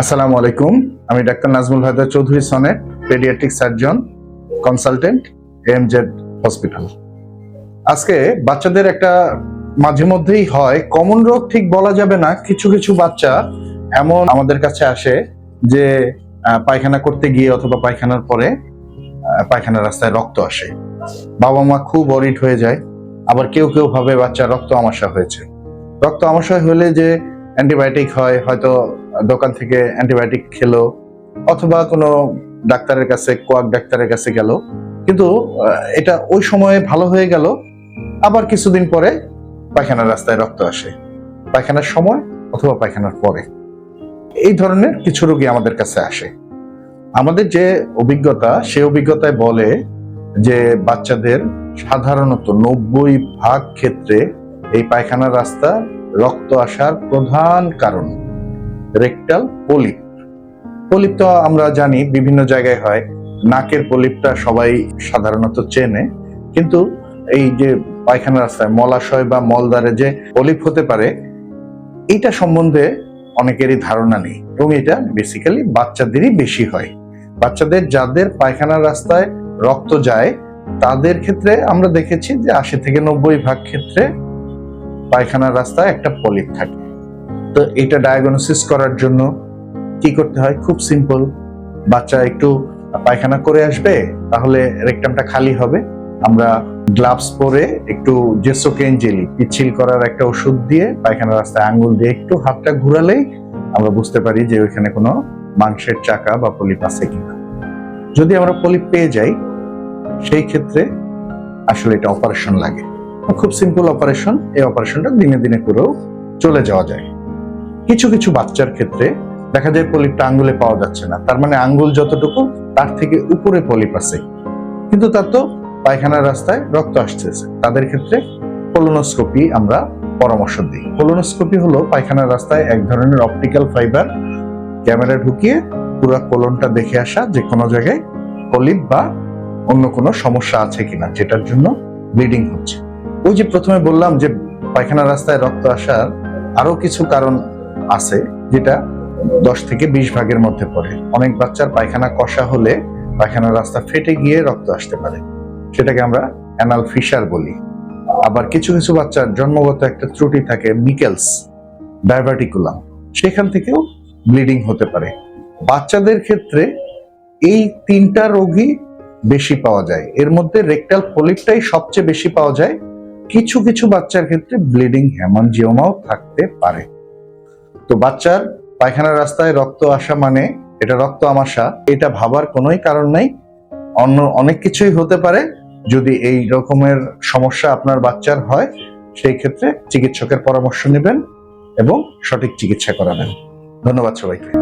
আসসালামু আলাইকুম। আমি doctor Nazmul Haider Chowdhury Sonet, paediatric surgeon, consultant MZ hospital. আজকে বাচ্চাদের একটা মাঝে মধ্যেই হয়, কমন রোগ ঠিক বলা যাবে না, কিছু কিছু বাচ্চা এমন আমাদের কাছে আসে যে পায়খানা করতে গিয়ে অথবা পায়খানার পরে পায়খানার রাস্তায় রক্ত আসে। বাবা মা খুব অরিট হয়ে যায়, আবার কেউ কেউ ভাবে বাচ্চা রক্ত আমাশা হয়েছে। রক্ত আমাশয় হলে যে অ্যান্টিবায়োটিক হয়, হয়তো দোকান থেকে অ্যান্টিবায়োটিক খেলো, অথবা কোনো ডাক্তারের কাছে, কোয়াক ডাক্তারের কাছে গেল। কিন্তু এটা ওই সময়ে ভালো হয়ে গেল। আবার কিছুদিন পরে পায়খানার রাস্তায় রক্ত আসে। পায়খানার সময় অথবা পায়খানার পরে। এই ধরনের কিছু রোগী আমাদের কাছে আসে। আমাদের যে অভিজ্ঞতা, সে অভিজ্ঞতায় বলে যে বাচ্চাদের সাধারণত নব্বই ভাগ ক্ষেত্রে এই পায়খানার রাস্তা রক্ত আসার প্রধান কারণ। Rectal polyp. পলিপ তো আমরা জানি বিভিন্ন জায়গায় হয়। নাকের পলিপটা সবাই সাধারণত চেনে। কিন্তু এই যে পায়খানা রাস্তায় মলাশয় বা মলদ্বারে যে পলিপ হতে পারে, এইটা সম্বন্ধে অনেকেরই ধারণা নেই। এবং এটা বেসিক্যালি বাচ্চাদেরই বেশি হয়। বাচ্চাদের যাদের পায়খানার রাস্তায় রক্ত যায়, তাদের ক্ষেত্রে আমরা দেখেছি যে আশি থেকে নব্বই ভাগ ক্ষেত্রে পায়খানার রাস্তায় একটা পলিপ থাকে। তো এটা ডায়াগনোসিস করার জন্য কি করতে হয়? খুব সিম্পল বাচ্চা একটু পায়খানা করে আসবে, তাহলে রেকটামটা খালি হবে। আমরা গ্লাভস পরে একটু জেসোকেন জেলি পিচ্ছিল করার একটা ওষুধ দিয়ে পায়খানা রাস্তায় আঙ্গুল দিয়ে একটু হাতটা ঘুরালেই আমরা বুঝতে পারি যে ওইখানে কোনো মাংসের চাকা বা পলিপ আছে কিনা। যদি আমরা পলিপ পেয়ে যাই, সেই ক্ষেত্রে আসলে এটা অপারেশন লাগে। খুব সিম্পল অপারেশন এই অপারেশনটা দিনে দিনে করেও চলে যাওয়া যায়। কিছু কিছু বাচ্চার ক্ষেত্রে দেখা যায় পলিপটা আঙ্গুলে পাওয়া যাচ্ছে না। তার মানে আঙ্গুল যতটুকু, তার থেকে উপরে পলিপ আছে। কিন্তু তার তো পায়খানার রাস্তায় রক্ত আসতেছে। তাদের ক্ষেত্রে কোলোনোস্কোপি আমরা পরামর্শ দিই। কোলোনোস্কোপি হলো পায়খানার রাস্তায় এক ধরনের অপটিক্যাল ফাইবার ক্যামেরা ঢুকিয়ে পুরো কোলনটা দেখে আসা যে কোনো জায়গায় পলিপ বা অন্য কোনো সমস্যা আছে কিনা, যেটার জন্য ব্লিডিং হচ্ছে। ওই যে প্রথমে বললাম যে পায়খানা রাস্তায় রক্ত আসার আরও কিছু কারণ আছে, যেটা দশ থেকে বিশ ভাগের মধ্যে পড়ে। অনেক বাচ্চার পায়খানা কষা হলে পায়খানার রাস্তা ফেটে গিয়ে রক্ত আসতে পারে। সেটাকে আমরা অ্যানাল ফিশার বলি। আবার কিছু কিছু বাচ্চার জন্মগত একটা ত্রুটি থাকে, মিকেলস ডায়াবেটিকুলাম সেখান থেকেও ব্লিডিং হতে পারে। বাচ্চাদের ক্ষেত্রে এই তিনটা রোগই বেশি পাওয়া যায়। এর মধ্যে রেকটাল পলিপটাই সবচেয়ে বেশি পাওয়া যায়। কিছু কিছু বাচ্চার ক্ষেত্রে ব্লিডিং হ্যামানজিওমাও থাকতে পারে। তো বাচ্চার পায়খানার রাস্তায় রক্ত আসা মানে এটা রক্ত আমাশা, এটা ভাবার কোনোই কারণ নাই। অন্য অনেক কিছুই হতে পারে যদি এই রকমের সমস্যা আপনার বাচ্চার হয়, সেই ক্ষেত্রে চিকিৎসকের পরামর্শ নেবেন এবং সঠিক চিকিৎসা করাবেন। ধন্যবাদ সবাইকে।